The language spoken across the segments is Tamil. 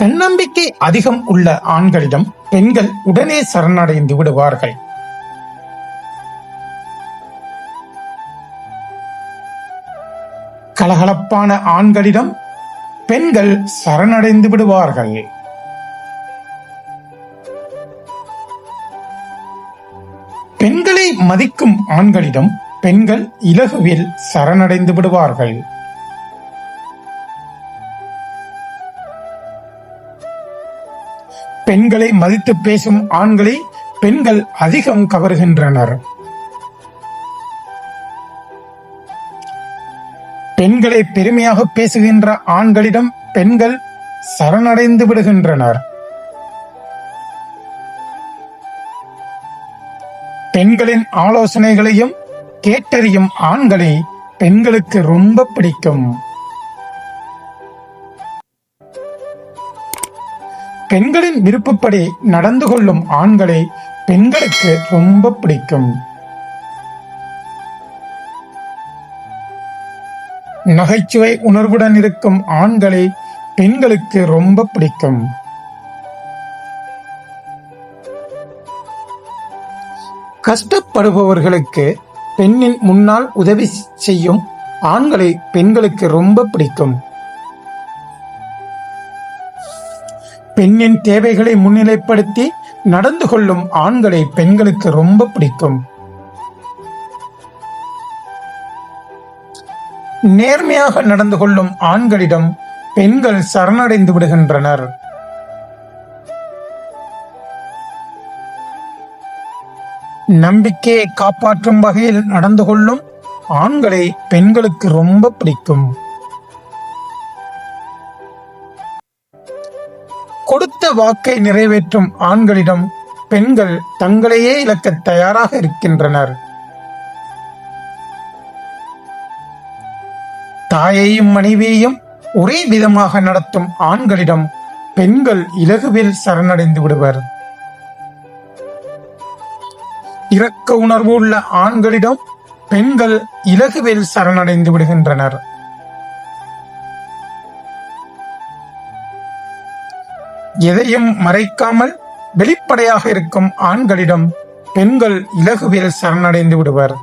தன்னம்பிக்கை அதிகம் உள்ள ஆண்களிடம் பெண்கள் உடனே சரணடைந்து விடுவார்கள். கலகலப்பான ஆண்களிடம் பெண்கள் சரணடைந்து விடுவார்கள். பெண்களை மதிக்கும் ஆண்களிடம் பெண்கள் இலகுவில் சரணடைந்து விடுவார்கள். பெண்களை மதித்து பேசும் ஆண்களை பெண்கள் அதிகம் கவர்கின்றனர். பெண்களை பெருமையாக பேசுகின்ற ஆண்களிடம் பெண்கள் சரணடைந்து விடுகின்றனர். பெண்களின் ஆலோசனைகளையும் கேட்டறியும் ஆண்களை பெண்களுக்கு ரொம்ப பிடிக்கும். பெண்களின் விருப்பப்படி நடந்து கொள்ளும் ஆண்களை பெண்களுக்கு ரொம்ப பிடிக்கும். நகைச்சுவை உணர்வுடன் இருக்கும் ஆண்களை பெண்களுக்கு ரொம்ப பிடிக்கும். கஷ்டப்படுபவர்களுக்கு பெண்ணின் முன்னால் உதவி செய்யும் ஆண்களை பெண்களுக்கு ரொம்ப பிடிக்கும். பெண்ணின் தேவைகளை முன்னிலைப்படுத்தி நடந்து கொள்ளும் ஆண்களை பெண்களுக்கு ரொம்ப பிடிக்கும். நேர்மையாக நடந்து கொள்ளும் ஆண்களிடம் பெண்கள் சரணடைந்து விடுகின்றனர். நம்பிக்கையை காப்பாற்றும் வகையில் நடந்து கொள்ளும் ஆண்களை பெண்களுக்கு ரொம்ப பிடிக்கும். கொடுத்த வாக்கை நிறைவேற்றும் ஆண்களிடம் பெண்கள் தங்களையே இழக்க தயாராக இருக்கின்றனர். தாயையும் மனைவியையும் ஒரே விதமாக நடத்தும் ஆண்களிடம் பெண்கள் இலகுவில் சரணடைந்து விடுவர். இரக்க உணர்வு உள்ள ஆண்களிடம் பெண்கள் இலகுவில் சரணடைந்து விடுகின்றனர். எதையும் மறைக்காமல் வெளிப்படையாக இருக்கும் ஆண்களிடம் பெண்கள் இலகுவில் சரணடைந்து விடுவர்.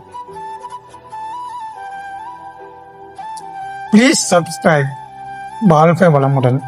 ப்ளீஸ் சப்ஸ்கிரைப் வாழ்க வளமுடன்.